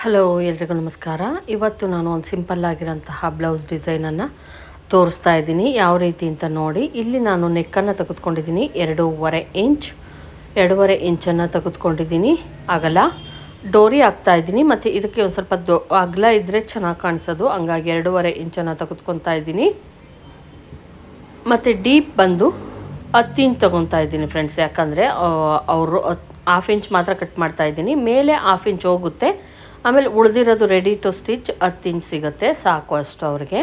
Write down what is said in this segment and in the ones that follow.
Hello ಎಲ್ರಿಗೂ ನಮಸ್ಕಾರ. ಇವತ್ತು ನಾನು ಒಂದು ಸಿಂಪಲ್ ಆಗಿರೋಂತಹ ಬ್ಲೌಸ್ ಡಿಸೈನನ್ನು ತೋರಿಸ್ತಾ ಇದ್ದೀನಿ. ಯಾವ ರೀತಿ ಅಂತ ನೋಡಿ, ಇಲ್ಲಿ ನಾನು ನೆಕ್ಕನ್ನು ತೆಗೆದುಕೊಂಡಿದ್ದೀನಿ. ಎರಡೂವರೆ ಇಂಚ್, ಎರಡೂವರೆ ಇಂಚನ್ನು ತೆಗೆದುಕೊಂಡಿದ್ದೀನಿ. ಅಗಲ, ಡೋರಿ ಹಾಕ್ತಾ ಇದ್ದೀನಿ. ಮತ್ತು ಇದಕ್ಕೆ ಒಂದು ಸ್ವಲ್ಪ ದೊ, ಅಗಲ ಇದ್ದರೆ ಚೆನ್ನಾಗಿ ಕಾಣಿಸೋದು. ಹಂಗಾಗಿ ಎರಡೂವರೆ ಇಂಚನ್ನು ತೆಗೆದುಕೊತಾ ಇದ್ದೀನಿ. ಮತ್ತು ಡೀಪ್ ಬಂದು ಹತ್ತು ಇಂಚ್ ತೊಗೊತಾ ಇದ್ದೀನಿ ಫ್ರೆಂಡ್ಸ್ ಯಾಕಂದರೆ ಅವರು ಹಾಫ್ ಇಂಚ್ ಮಾತ್ರ ಕಟ್ ಮಾಡ್ತಾ ಇದ್ದೀನಿ. ಮೇಲೆ ಹಾಫ್ ಇಂಚ್ ಹೋಗುತ್ತೆ. ಆಮೇಲೆ ಉಳಿದಿರೋದು ರೆಡಿ ಟು ಸ್ಟಿಚ್ ಹತ್ತು ಇಂಚ್ ಸಿಗುತ್ತೆ, ಸಾಕು ಅಷ್ಟು ಅವ್ರಿಗೆ.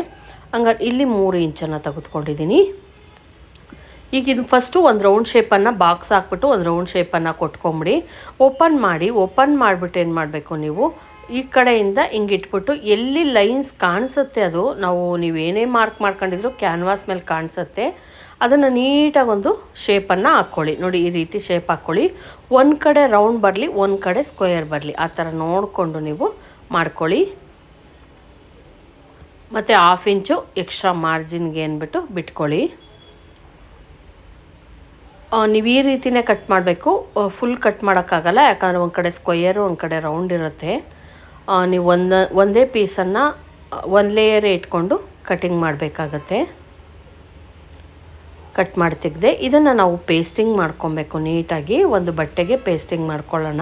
ಹಂಗಾರೆ ಇಲ್ಲಿ ಮೂರು ಇಂಚನ್ನು ತೆಗೆದುಕೊಂಡಿದ್ದೀನಿ ಈಗ ಇದು ಫಸ್ಟು ಒಂದು ರೌಂಡ್ ಶೇಪನ್ನು ಬಾಕ್ಸ್ ಹಾಕ್ಬಿಟ್ಟು ಒಂದು ರೌಂಡ್ ಶೇಪನ್ನು ಕೊಟ್ಕೊಂಬಿಡಿ. ಓಪನ್ ಮಾಡಿ ಓಪನ್ ಮಾಡಿಬಿಟ್ಟು ಏನು ಮಾಡಬೇಕು ನೀವು? ಈ ಕಡೆಯಿಂದ ಹಿಂಗೆ ಇಟ್ಬಿಟ್ಟು ಎಲ್ಲಿ ಲೈನ್ಸ್ ಕಾಣಿಸುತ್ತೆ ಅದು, ನಾವು ನೀವೇನೇ ಮಾರ್ಕ್ ಮಾಡ್ಕೊಂಡಿದ್ರು ಕ್ಯಾನ್ವಾಸ್ ಮೇಲೆ ಕಾಣಿಸುತ್ತೆ. ಅದನ್ನು ನೀಟಾಗಿ ಒಂದು ಶೇಪನ್ನು ಹಾಕ್ಕೊಳ್ಳಿ ನೋಡಿ, ಈ ರೀತಿ ಶೇಪ್ ಹಾಕ್ಕೊಳ್ಳಿ ಒಂದು ಕಡೆ ರೌಂಡ್ ಬರಲಿ, ಒಂದು ಕಡೆ ಸ್ಕ್ವೇರ್ ಬರಲಿ. ಆ ಥರ ನೋಡಿಕೊಂಡು ನೀವು ಮಾಡ್ಕೊಳ್ಳಿ. ಮತ್ತು ಹಾಫ್ ಇಂಚು ಎಕ್ಸ್ಟ್ರಾ ಮಾರ್ಜಿನ್ಗೆ ಅಂದ್ಬಿಟ್ಟು ಬಿಟ್ಕೊಳ್ಳಿ. ನೀವು ಈ ರೀತಿಯೇ ಕಟ್ ಮಾಡಬೇಕು. ಫುಲ್ ಕಟ್ ಮಾಡೋಕ್ಕಾಗಲ್ಲ, ಯಾಕಂದರೆ ಒಂದು ಕಡೆ ಸ್ಕ್ವಯರು ಒಂದು ಕಡೆ ರೌಂಡ್ ಇರುತ್ತೆ. ನೀವು ಒಂದು, ಒಂದೇ ಪೀಸನ್ನು ಒಂದು ಲೇಯರ್ ಇಟ್ಕೊಂಡು ಕಟಿಂಗ್ ಮಾಡಬೇಕಾಗತ್ತೆ. ಕಟ್ ಮಾಡಿ ತೆಗೆದೆ, ಇದನ್ನು ನಾವು ಪೇಸ್ಟಿಂಗ್ ಮಾಡ್ಕೊಬೇಕು. ನೀಟಾಗಿ ಒಂದು ಬಟ್ಟೆಗೆ ಪೇಸ್ಟಿಂಗ್ ಮಾಡ್ಕೊಳ್ಳೋಣ.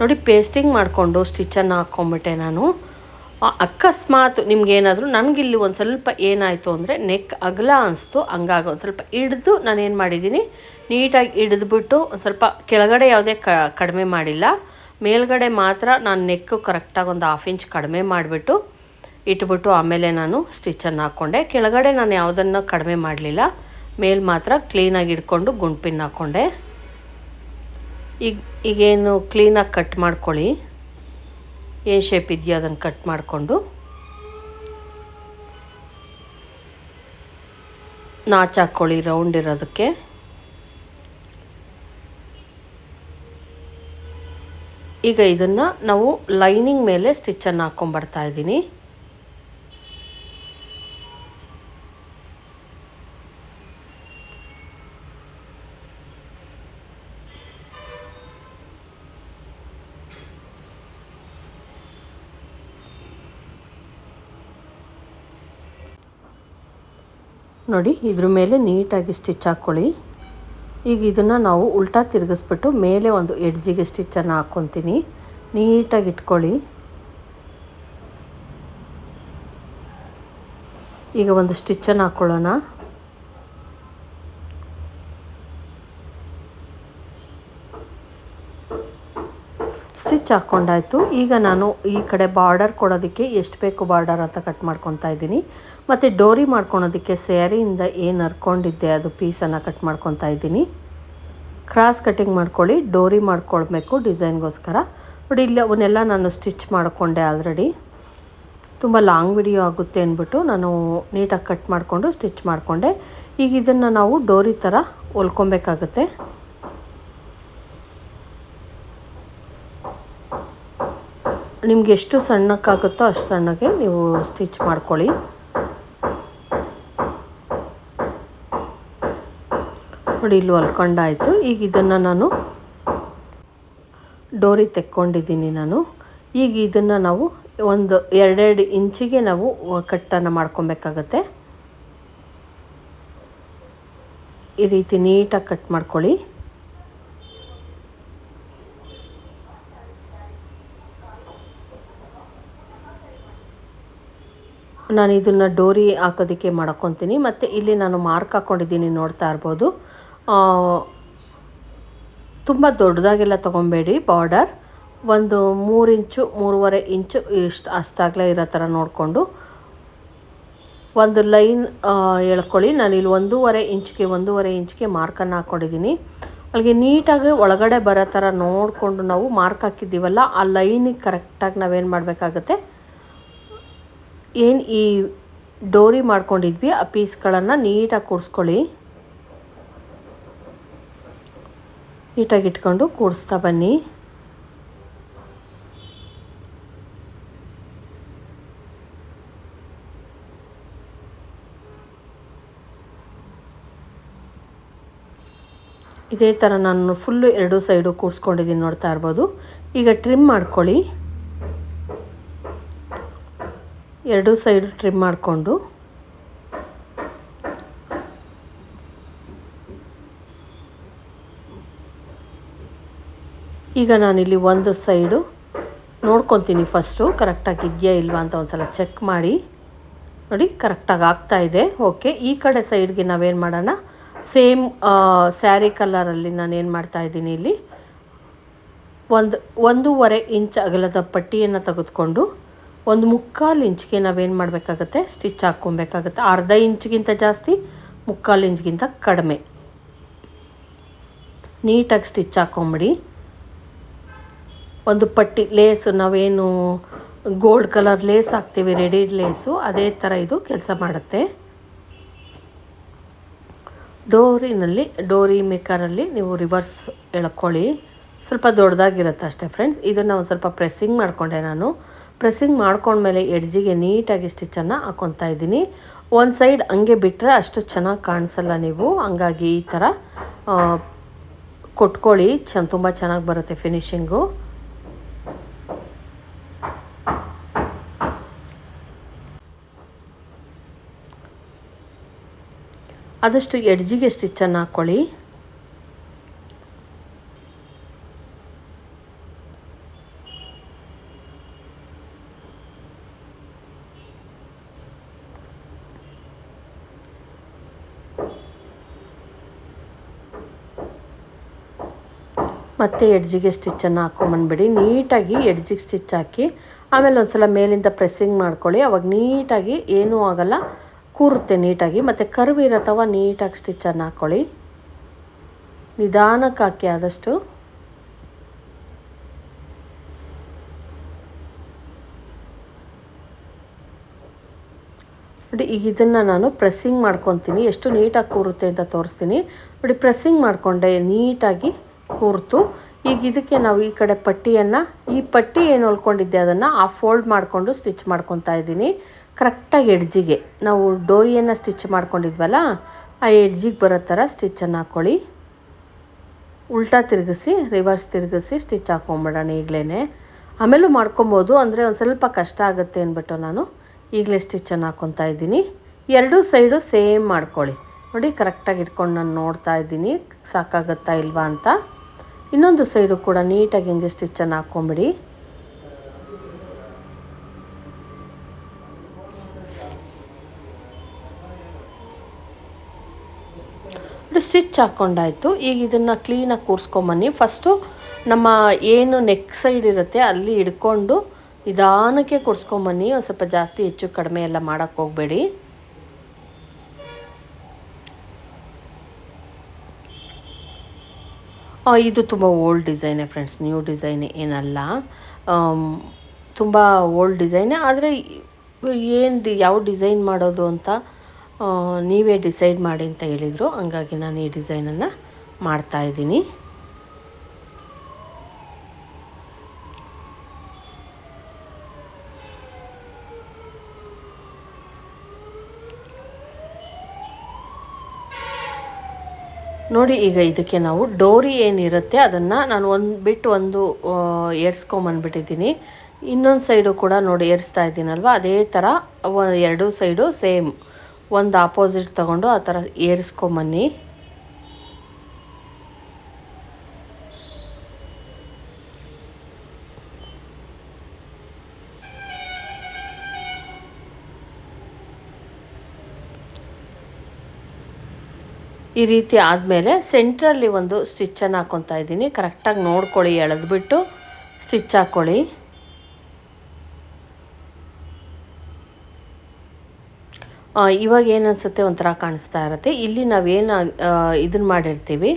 ನೋಡಿ ಪೇಸ್ಟಿಂಗ್ ಮಾಡಿಕೊಂಡು ಸ್ಟಿಚ್ಚನ್ನು ಹಾಕ್ಕೊಂಬಿಟ್ಟೆ ನಾನು. ಅಕಸ್ಮಾತ್ ನಿಮ್ಗೇನಾದರೂ ನನಗಿಲ್ಲಿ ಒಂದು ಸ್ವಲ್ಪ ಏನಾಯಿತು ಅಂದರೆ ನೆಕ್ ಅಗಲ ಅನಿಸ್ತು. ಹಂಗಾಗಿ ಒಂದು ಸ್ವಲ್ಪ ಹಿಡಿದು ನಾನೇನು ಮಾಡಿದ್ದೀನಿ, ನೀಟಾಗಿ ಹಿಡಿದ್ಬಿಟ್ಟು ಒಂದು ಸ್ವಲ್ಪ ಕೆಳಗಡೆ ಯಾವುದೇ ಕಡಿಮೆ ಮಾಡಿಲ್ಲ. ಮೇಲ್ಗಡೆ ಮಾತ್ರ ನಾನು ನೆಕ್ಕು ಕರೆಕ್ಟಾಗಿ ಒಂದು ಹಾಫ್ ಇಂಚ್ ಕಡಿಮೆ ಮಾಡಿಬಿಟ್ಟು ಇಟ್ಬಿಟ್ಟು ಆಮೇಲೆ ನಾನು ಸ್ಟಿಚ್ಚನ್ನು ಹಾಕ್ಕೊಂಡೆ. ಕೆಳಗಡೆ ನಾನು ಯಾವುದನ್ನು ಕಡಿಮೆ ಮಾಡಲಿಲ್ಲ. ಮೇಲ್ ಮಾತ್ರ ಕ್ಲೀನಾಗಿ ಇಟ್ಕೊಂಡು ಗುಂಡ್ಪಿನ್ ಹಾಕ್ಕೊಂಡೆ. ಈಗ ಈಗೇನು ಕ್ಲೀನಾಗಿ ಕಟ್ ಮಾಡ್ಕೊಳ್ಳಿ. ಏನು ಶೇಪ್ ಇದೆಯೋ ಅದನ್ನು ಕಟ್ ಮಾಡಿಕೊಂಡು. ನಾಚ್ ಹಾಕ್ಕೊಳ್ಳಿ ರೌಂಡ್ ಇರೋದಕ್ಕೆ. ಈಗ ಇದನ್ನು ನಾವು ಲೈನಿಂಗ್ ಮೇಲೆ ಸ್ಟಿಚ್ಚನ್ನು ಹಾಕ್ಕೊಂಬರ್ತಾ ಇದ್ದೀನಿ. ನೋಡಿ, ಇದ್ರ ಮೇಲೆ ನೀಟಾಗಿ ಸ್ಟಿಚ್ ಹಾಕ್ಕೊಳ್ಳಿ ಈಗ ಇದನ್ನು ನಾವು ಉಲ್ಟಾ ತಿರುಗಿಸ್ಬಿಟ್ಟು ಮೇಲೆ ಒಂದು ಎಡ್ಜಿಗೆ ಸ್ಟಿಚ್ಚನ್ನು ಹಾಕ್ಕೊತೀನಿ ನೀಟಾಗಿ ಇಟ್ಕೊಳ್ಳಿ. ಈಗ ಒಂದು ಸ್ಟಿಚ್ಚನ್ನು ಹಾಕ್ಕೊಳ್ಳೋಣ ಸ್ಟಿಚ್ ಹಾಕ್ಕೊಂಡಾಯ್ತು. ಈಗ ನಾನು ಈ ಕಡೆ ಬಾರ್ಡರ್ ಕೊಡೋದಕ್ಕೆ ಎಷ್ಟು ಬೇಕು ಬಾರ್ಡರ್ ಅಂತ ಕಟ್ ಮಾಡ್ಕೊತಾ ಇದ್ದೀನಿ. ಮತ್ತು ಡೋರಿ ಮಾಡ್ಕೊಳೋದಕ್ಕೆ ಸ್ಯಾರಿಯಿಂದ ಏನು ಹರ್ಕೊಂಡಿದ್ದೆ ಅದು ಪೀಸನ್ನು ಕಟ್ ಮಾಡ್ಕೊತಾ ಇದ್ದೀನಿ. ಕ್ರಾಸ್ ಕಟ್ಟಿಂಗ್ ಮಾಡ್ಕೊಳ್ಳಿ, ಡೋರಿ ಮಾಡ್ಕೊಳ್ಬೇಕು ಡಿಸೈನ್ಗೋಸ್ಕರ. ನೋಡಿ, ಇಲ್ಲಿ ಅವನ್ನೆಲ್ಲ ನಾನು ಸ್ಟಿಚ್ ಮಾಡಿಕೊಂಡೆ ಆಲ್ರೆಡಿ. ತುಂಬ ಲಾಂಗ್ ವಿಡಿಯೋ ಆಗುತ್ತೆ ಅಂದ್ಬಿಟ್ಟು ನಾನು ನೀಟಾಗಿ ಕಟ್ ಮಾಡಿಕೊಂಡು ಸ್ಟಿಚ್ ಮಾಡಿಕೊಂಡೆ. ಈಗ ಇದನ್ನು ನಾವು ಡೋರಿ ಥರ ಹೊಲ್ಕೊಬೇಕಾಗತ್ತೆ. ನಿಮ್ಗೆ ಎಷ್ಟು ಸಣ್ಣಕ್ಕಾಗುತ್ತೋ ಅಷ್ಟು ಸಣ್ಣಗೆ ನೀವು ಸ್ಟಿಚ್ ಮಾಡ್ಕೊಳ್ಳಿ. ನೋಡಿ, ಇಲ್ಲಿ ಹೊಲ್ಕೊಂಡಾಯಿತು ಈಗ ಇದನ್ನು ನಾನು ಡೋರಿ ತೆಕ್ಕೊಂಡಿದ್ದೀನಿ ನಾನು. ಈಗ ಇದನ್ನು ನಾವು ಒಂದು ಎರಡೆರಡು ಇಂಚಿಗೆ ನಾವು ಕಟ್ಟನ್ನು ಮಾಡ್ಕೊಬೇಕಾಗತ್ತೆ. ಈ ರೀತಿ ನೀಟಾಗಿ ಕಟ್ ಮಾಡ್ಕೊಳ್ಳಿ. ನಾನು ಇದನ್ನು ಡೋರಿ ಹಾಕೋದಕ್ಕೆ ಮಾಡ್ಕೊತೀನಿ. ಮತ್ತು ಇಲ್ಲಿ ನಾನು ಮಾರ್ಕ್ ಹಾಕ್ಕೊಂಡಿದ್ದೀನಿ ನೋಡ್ತಾ ಇರ್ಬೋದು. ತುಂಬ ದೊಡ್ಡದಾಗೆಲ್ಲ ತೊಗೊಬೇಡಿ ಬಾರ್ಡರ್. ಒಂದು ಮೂರು ಇಂಚು, ಮೂರುವರೆ ಇಂಚು ಇಷ್ಟು ಅಷ್ಟಾಗಲೇ ಇರೋ ಥರ ನೋಡಿಕೊಂಡು. ಒಂದು ಲೈನ್ ಎಳ್ಕೊಳ್ಳಿ ನಾನು ಇಲ್ಲಿ ಒಂದೂವರೆ ಇಂಚ್ಗೆ ಒಂದೂವರೆ ಇಂಚ್ಗೆ ಮಾರ್ಕನ್ನು ಹಾಕ್ಕೊಂಡಿದ್ದೀನಿ ಅಲ್ಲಿಗೆ ನೀಟಾಗಿ ಒಳಗಡೆ ಬರೋ ಥರ ನೋಡಿಕೊಂಡು ನಾವು ಮಾರ್ಕ್ ಹಾಕಿದ್ದೀವಲ್ಲ, ಆ ಲೈನಿಗೆ ಕರೆಕ್ಟಾಗಿ ನಾವೇನು ಮಾಡಬೇಕಾಗತ್ತೆ? ಏನು ಈ ಡೋರಿ ಮಾಡ್ಕೊಂಡಿದ್ವಿ, ಆ ಪೀಸ್ಗಳನ್ನು ನೀಟಾಗಿ ಕೂರಿಸ್ಕೊಳ್ಳಿ. ನೀಟಾಗಿ ಇಟ್ಕೊಂಡು ಕೂಡಿಸ್ತಾ ಬನ್ನಿ. ಇದೇ ಥರ ನಾನು ಫುಲ್ಲು ಎರಡು ಸೈಡು ಕೂರಿಸ್ಕೊಂಡಿದ್ದೀನಿ ನೋಡ್ತಾ ಇರ್ಬೋದು. ಈಗ ಟ್ರಿಮ್ ಮಾಡ್ಕೊಳ್ಳಿ. ಎರಡು ಸೈಡ್ ಟ್ರಿಮ್ ಮಾಡಿಕೊಂಡು ಈಗ ನಾನಿಲ್ಲಿ ಒಂದು ಸೈಡು ನೋಡ್ಕೊತೀನಿ ಫಸ್ಟು, ಕರೆಕ್ಟಾಗಿ ಇದೆಯಾ ಇಲ್ವಾ ಅಂತ ಒಂದು ಸಲ ಚೆಕ್ ಮಾಡಿ. ನೋಡಿ, ಕರೆಕ್ಟಾಗಿ ಆಗ್ತಾ ಇದೆ. ಓಕೆ, ಈ ಕಡೆ ಸೈಡ್ಗೆ ನಾವೇನು ಮಾಡೋಣ? ಸೇಮ್ ಸ್ಯಾರಿ ಕಲರಲ್ಲಿ ನಾನು ಏನು ಮಾಡ್ತಾ ಇದ್ದೀನಿ ಇಲ್ಲಿ? ಒಂದು, ಒಂದೂವರೆ ಇಂಚ್ ಅಗಲದ ಪಟ್ಟಿಯನ್ನು ತೆಗೆದುಕೊಂಡು ಒಂದು ಮುಕ್ಕಾಲು ಇಂಚ್ಗೆ ನಾವೇನು ಮಾಡಬೇಕಾಗತ್ತೆ? ಸ್ಟಿಚ್ ಹಾಕ್ಕೊಬೇಕಾಗತ್ತೆ. ಅರ್ಧ ಇಂಚ್ಗಿಂತ ಜಾಸ್ತಿ, ಮುಕ್ಕಾಲು ಇಂಚ್ಗಿಂತ ಕಡಿಮೆ. ನೀಟಾಗಿ ಸ್ಟಿಚ್ ಹಾಕ್ಕೊಂಬಿಡಿ. ಒಂದು ಪಟ್ಟಿ ಲೇಸು ನಾವೇನು ಗೋಲ್ಡ್ ಕಲರ್ ಲೇಸ್ ಹಾಕ್ತೀವಿ ರೆಡಿ ಲೇಸು ಅದೇ ಥರ ಇದು ಕೆಲಸ ಮಾಡುತ್ತೆ. ಡೋರಿನಲ್ಲಿ, ಡೋರಿ ಮೇಕರಲ್ಲಿ ನೀವು ರಿವರ್ಸ್ ಎಳ್ಕೊಳ್ಳಿ. ಸ್ವಲ್ಪ ದೊಡ್ಡದಾಗಿರುತ್ತೆ ಅಷ್ಟೇ ಫ್ರೆಂಡ್ಸ್ ಇದನ್ನು ಒಂದು ಸ್ವಲ್ಪ ಪ್ರೆಸ್ಸಿಂಗ್ ಮಾಡಿಕೊಂಡೆ ನಾನು. ಪ್ರೆಸ್ಸಿಂಗ್ ಮಾಡ್ಕೊಂಡ್ಮೇಲೆ ಎಡ್ಜಿಗೆ ನೀಟಾಗಿ ಸ್ಟಿಚ್ಚನ್ನು ಹಾಕ್ಕೊತಾ ಇದ್ದೀನಿ. ಒಂದು ಸೈಡ್ ಹಂಗೆ ಬಿಟ್ಟರೆ ಅಷ್ಟು ಚೆನ್ನಾಗಿ ಕಾಣಿಸಲ್ಲ ನೀವು. ಹಂಗಾಗಿ ಈ ಥರ ಕೊಟ್ಕೊಳ್ಳಿ. ಚೆನ್ನ ತುಂಬ ಚೆನ್ನಾಗಿ ಬರುತ್ತೆ ಫಿನಿಷಿಂಗು ಆದಷ್ಟು ಎಡ್ಜಿಗೆ ಸ್ಟಿಚ್ಚನ್ನು ಹಾಕ್ಕೊಳ್ಳಿ. ಮತ್ತು ಎಡ್ಜಿಗೆ ಸ್ಟಿಚ್ಚನ್ನು ಹಾಕೊಂಬಂದ್ಬಿಡಿ. ನೀಟಾಗಿ ಎಡ್ಜಿಗೆ ಸ್ಟಿಚ್ ಹಾಕಿ, ಆಮೇಲೆ ಒಂದು ಸಲ ಮೇಲಿಂದ ಪ್ರೆಸ್ಸಿಂಗ್ ಮಾಡ್ಕೊಳ್ಳಿ. ಅವಾಗ ನೀಟಾಗಿ ಏನೂ ಆಗಲ್ಲ, ಕೂರುತ್ತೆ ನೀಟಾಗಿ. ಮತ್ತು ಕರ್ವ್ ಇರತ್ತವ ನೀಟಾಗಿ ಸ್ಟಿಚ್ಚನ್ನು ಹಾಕ್ಕೊಳ್ಳಿ ನಿಧಾನಕ್ಕೆ ಹಾಕಿ ಆದಷ್ಟು. ನೋಡಿ ಇದನ್ನು ನಾನು ಪ್ರೆಸ್ಸಿಂಗ್ ಮಾಡ್ಕೊತೀನಿ. ಎಷ್ಟು ನೀಟಾಗಿ ಕೂರುತ್ತೆ ಅಂತ ತೋರಿಸ್ತೀನಿ. ನೋಡಿ, ಪ್ರೆಸ್ಸಿಂಗ್ ಮಾಡಿಕೊಂಡೆ ನೀಟಾಗಿ. ಕೂರ್ತು ಈಗ ಇದಕ್ಕೆ ನಾವು ಈ ಕಡೆ ಪಟ್ಟಿಯನ್ನು, ಈ ಪಟ್ಟಿ ಏನು ಹೊಲ್ಕೊಂಡಿದ್ದೆ ಅದನ್ನು ಆ ಫೋಲ್ಡ್ ಮಾಡಿಕೊಂಡು ಸ್ಟಿಚ್ ಮಾಡ್ಕೊತಾ ಇದ್ದೀನಿ. ಕರೆಕ್ಟಾಗಿ ಎಡ್ಜಿಗೆ. ನಾವು ಡೋರಿಯನ್ನು ಸ್ಟಿಚ್ ಮಾಡ್ಕೊಂಡಿದ್ವಲ್ಲ, ಆ ಎಡ್ಜಿಗೆ ಬರೋ ಥರ ಸ್ಟಿಚ್ಚನ್ನು ಹಾಕ್ಕೊಳ್ಳಿ ಉಲ್ಟಾ ತಿರುಗಿಸಿ ರಿವರ್ಸ್ ತಿರುಗಿಸಿ ಸ್ಟಿಚ್ ಹಾಕ್ಕೊಂಬಿಡೋಣ ಈಗಲೇ ಆಮೇಲೂ ಮಾಡ್ಕೊಬೋದು, ಅಂದರೆ ಒಂದು ಸ್ವಲ್ಪ ಕಷ್ಟ ಆಗುತ್ತೆ ಅಂದ್ಬಿಟ್ಟು ನಾನು ಈಗಲೇ ಸ್ಟಿಚ್ಚನ್ನು ಹಾಕ್ಕೊತಾ ಇದ್ದೀನಿ. ಎರಡೂ ಸೈಡು ಸೇಮ್ ಮಾಡ್ಕೊಳ್ಳಿ. ನೋಡಿ ಕರೆಕ್ಟಾಗಿ ಇಟ್ಕೊಂಡು ನಾನು ನೋಡ್ತಾ ಇದ್ದೀನಿ. ಸಾಕಾಗುತ್ತಾ ಇಲ್ವಾ ಅಂತ. ಇನ್ನೊಂದು ಸೈಡು ಕೂಡ ನೀಟಾಗಿ ಹಿಂಗೆ ಸ್ಟಿಚ್ಚನ್ನು ಹಾಕ್ಕೊಂಬಿಡಿ. ಸ್ಟಿಚ್ ಹಾಕ್ಕೊಂಡಾಯಿತು ಈಗ ಇದನ್ನು ಕ್ಲೀನಾಗಿ ಕೂರಿಸ್ಕೊಂಬನ್ನಿ. ಫಸ್ಟು ನಮ್ಮ ಏನು ನೆಕ್ ಸೈಡ್ ಇರುತ್ತೆ ಅಲ್ಲಿ ಹಿಡ್ಕೊಂಡು ನಿಧಾನಕ್ಕೆ ಕೂರಿಸ್ಕೊಂಬನ್ನಿ. ಒಂದು ಸ್ವಲ್ಪ ಜಾಸ್ತಿ ಹೆಚ್ಚು ಕಡಿಮೆ ಎಲ್ಲ ಮಾಡೋಕ್ಕೆ ಹೋಗಬೇಡಿ. ಇದು ತುಂಬ ಓಲ್ಡ್ ಡಿಸೈನೇ ಫ್ರೆಂಡ್ಸ್ ನ್ಯೂ ಡಿಸೈನ್ ಏನಲ್ಲ. ತುಂಬ ಓಲ್ಡ್ ಡಿಸೈನೇ ಆದರೆ ಏನು ಡಿ, ಯಾವ ಡಿಸೈನ್ ಮಾಡೋದು ಅಂತ ನೀವೇ ಡಿಸೈಡ್ ಮಾಡಿ ಅಂತ ಹೇಳಿದರು. ಹಂಗಾಗಿ ನಾನು ಈ ಡಿಸೈನನ್ನು ಮಾಡ್ತಾಯಿದ್ದೀನಿ ನೋಡಿ, ಈಗ ಇದಕ್ಕೆ ನಾವು ಡೋರಿ ಏನಿರುತ್ತೆ ಅದನ್ನು ನಾನು ಒಂದು ಬಿಟ್ಟು ಒಂದು ಏರ್ಸ್ಕೊಂಬಂದ್ಬಿಟ್ಟಿದ್ದೀನಿ ಇನ್ನೊಂದು ಸೈಡು ಕೂಡ ನೋಡಿ, ಏರಿಸ್ತಾ ಇದ್ದೀನಲ್ವ? ಅದೇ ಥರ ಎರಡು ಸೈಡು ಸೇಮ್. ಒಂದು ಆಪೋಸಿಟ್ ತಗೊಂಡು ಆ ಥರ ಏರಿಸ್ಕೊಂಬನ್ನಿ ಈ ರೀತಿ ಆದಮೇಲೆ ಸೆಂಟ್ರಲ್ಲಿ ಒಂದು ಸ್ಟಿಚ್ಚನ್ನು ಹಾಕ್ಕೊತಾ ಇದ್ದೀನಿ. ಕರೆಕ್ಟಾಗಿ ನೋಡ್ಕೊಳ್ಳಿ, ಎಳೆದ್ಬಿಟ್ಟು ಸ್ಟಿಚ್ ಹಾಕ್ಕೊಳ್ಳಿ ಇವಾಗ ಏನು ಅನಿಸುತ್ತೆ ಒಂಥರ ಕಾಣಿಸ್ತಾ ಇರುತ್ತೆ. ಇಲ್ಲಿ ನಾವೇನು ಇದನ್ನು ಮಾಡಿರ್ತೀವಿ.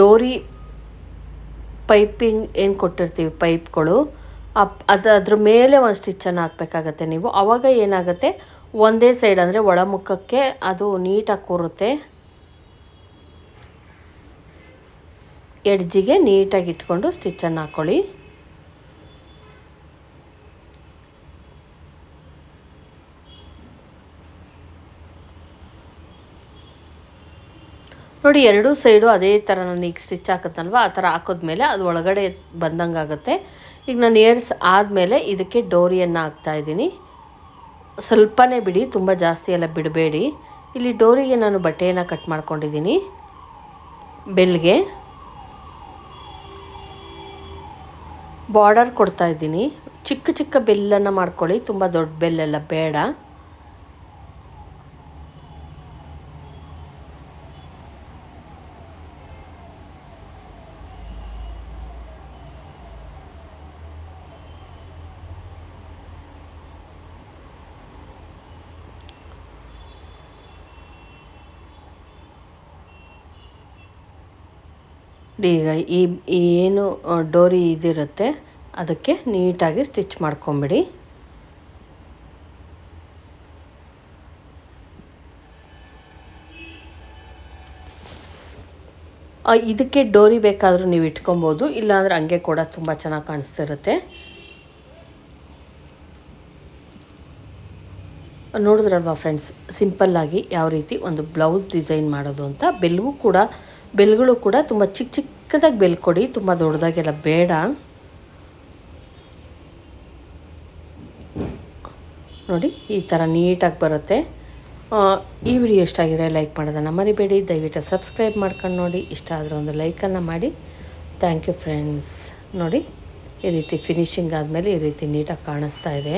ಡೋರಿ ಪೈಪಿಂಗ್ ಏನು ಕೊಟ್ಟಿರ್ತೀವಿ, ಪೈಪ್ಗಳು. ಅಪ್, ಅದು, ಅದ್ರ ಮೇಲೆ ಒಂದು ಸ್ಟಿಚ್ಚನ್ನು ಹಾಕ್ಬೇಕಾಗತ್ತೆ ನೀವು. ಆವಾಗ ಏನಾಗುತ್ತೆ, ಒಂದೇ ಸೈಡ್ ಅಂದರೆ ಒಳಮುಖಕ್ಕೆ ಅದು ನೀಟಾಗಿ ಕೂರುತ್ತೆ. ಎಡ್ಜಿಗೆ ನೀಟಾಗಿ ಇಟ್ಕೊಂಡು ಸ್ಟಿಚ್ಚನ್ನು ಹಾಕ್ಕೊಳ್ಳಿ ನೋಡಿ, ಎರಡೂ ಸೈಡು ಅದೇ ಥರ ನಾನು ಈಗ ಸ್ಟಿಚ್ ಹಾಕುತ್ತಲ್ವ ಆ ಥರ ಹಾಕಿದ್ಮೇಲೆ ಅದು ಒಳಗಡೆ ಬಂದಂಗೆ ಆಗುತ್ತೆ. ಈಗ ನಾನು ಏರ್ಸ್ ಆದಮೇಲೆ ಇದಕ್ಕೆ ಡೋರಿಯನ್ನು ಹಾಕ್ತಾಯಿದ್ದೀನಿ ಸ್ವಲ್ಪನೇ ಬಿಡಿ, ತುಂಬ ಜಾಸ್ತಿ ಎಲ್ಲ ಬಿಡಬೇಡಿ. ಇಲ್ಲಿ ಡೋರಿಗೆ ನಾನು ಬಟ್ಟೆಯನ್ನು ಕಟ್ ಮಾಡ್ಕೊಂಡಿದ್ದೀನಿ. ಬೆಲ್ಗೆ. ಬಾರ್ಡರ್ ಕೊಡ್ತಾ ಇದ್ದೀನಿ. ಚಿಕ್ಕ ಚಿಕ್ಕ ಬೆಲ್ಲನ್ನು ಮಾಡ್ಕೊಳ್ಳಿ. ತುಂಬ ದೊಡ್ಡ ಬೆಲ್ಲೆಲ್ಲ ಬೇಡ. ಈಗ ಈ ಏನು ಡೋರಿ ಇದಿರುತ್ತೆ. ಅದಕ್ಕೆ ನೀಟಾಗಿ ಸ್ಟಿಚ್ ಮಾಡ್ಕೊಂಬಿಡಿ. ಇದಕ್ಕೆ ಡೋರಿ ಬೇಕಾದರೂ ನೀವು ಇಟ್ಕೊಬೋದು, ಇಲ್ಲಾಂದರೆ ಹಂಗೆ ಕೂಡ ತುಂಬ ಚೆನ್ನಾಗಿ ಕಾಣಿಸ್ತಿರುತ್ತೆ. ನೋಡಿದ್ರಲ್ವಾ ಫ್ರೆಂಡ್ಸ್ ಸಿಂಪಲ್ಲಾಗಿ ಯಾವ ರೀತಿ ಒಂದು ಬ್ಲೌಸ್ ಡಿಸೈನ್ ಮಾಡೋದು ಅಂತ. ಬೆಲ್ಗೂ ಕೂಡ, ಬೆಲ್ಗಳು ಕೂಡ ತುಂಬ ಚಿಕ್ಕ ಚಿಕ್ಕದಾಗಿ ಬೆಲ್ ಕೊಡಿ ತುಂಬ ದೊಡ್ಡದಾಗೆಲ್ಲ ಬೇಡ. ನೋಡಿ ಈ ಥರ ನೀಟಾಗಿ ಬರುತ್ತೆ. ಈ ವಿಡಿಯೋ ಇಷ್ಟ ಆಗಿದ್ರೆ ಲೈಕ್ ಮಾಡೋದನ್ನು ಮರಿಬೇಡಿ. ದಯವಿಟ್ಟು ಸಬ್ಸ್ಕ್ರೈಬ್ ಮಾಡ್ಕೊಂಡು ನೋಡಿ. ಇಷ್ಟ ಆದರೆ ಒಂದು ಲೈಕನ್ನು ಮಾಡಿ. Thank you friends. ನೋಡಿ, ಈ ರೀತಿ ಫಿನಿಶಿಂಗ್ ಆದಮೇಲೆ ಈ ರೀತಿ ನೀಟಾಗಿ ಕಾಣಿಸ್ತಾ ಇದೆ.